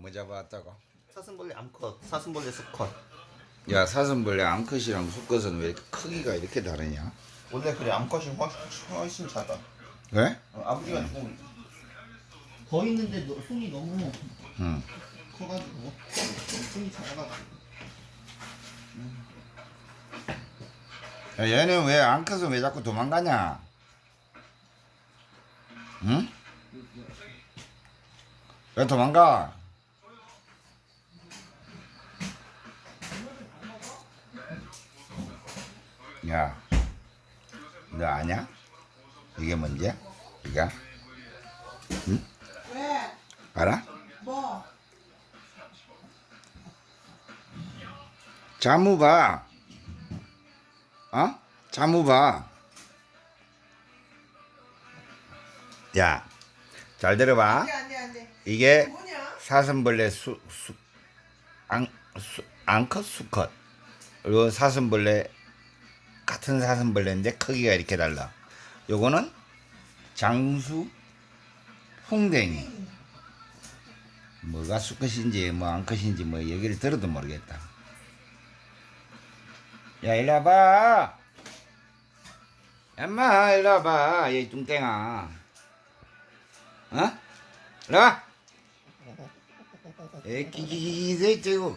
뭐 잡아왔다고? 사슴벌레 암컷, 사슴벌레 수컷. 야 사슴벌레 암컷이랑 수컷은 왜 이렇게 크기가 이렇게 다르냐? 원래 그래 암컷이 훨씬, 훨씬 작아. 왜? 어, 아버지가 조금 더 있는데 너, 손이 너무 응. 커가지고 손이 작아가지고. 야, 얘는 왜 암컷은 왜 자꾸 도망가냐? 응? 왜 도망가? 야, 너 아냐? 이게 뭔지? 이가? 왜? 알아? 뭐? 자무봐. 어? 자무봐. 야, 잘 들어봐. 안돼 안돼 안돼. 이게 뭐냐? 사슴벌레 수, 수, 앙, 수, 앙컷, 수컷. 그리고 사슴벌레, 같은 사슴벌레인데 크기가 이렇게 달라. 요거는 장수, 홍댕이. 뭐가 수컷인지 뭐 앙컷인지 뭐 얘기를 들어도 모르겠다. 야, 일로 와봐. 엄마, 일로 와봐. 얘 뚱땡아. 어? 일로 와. 에이, 끼끼끼끼, 쟤고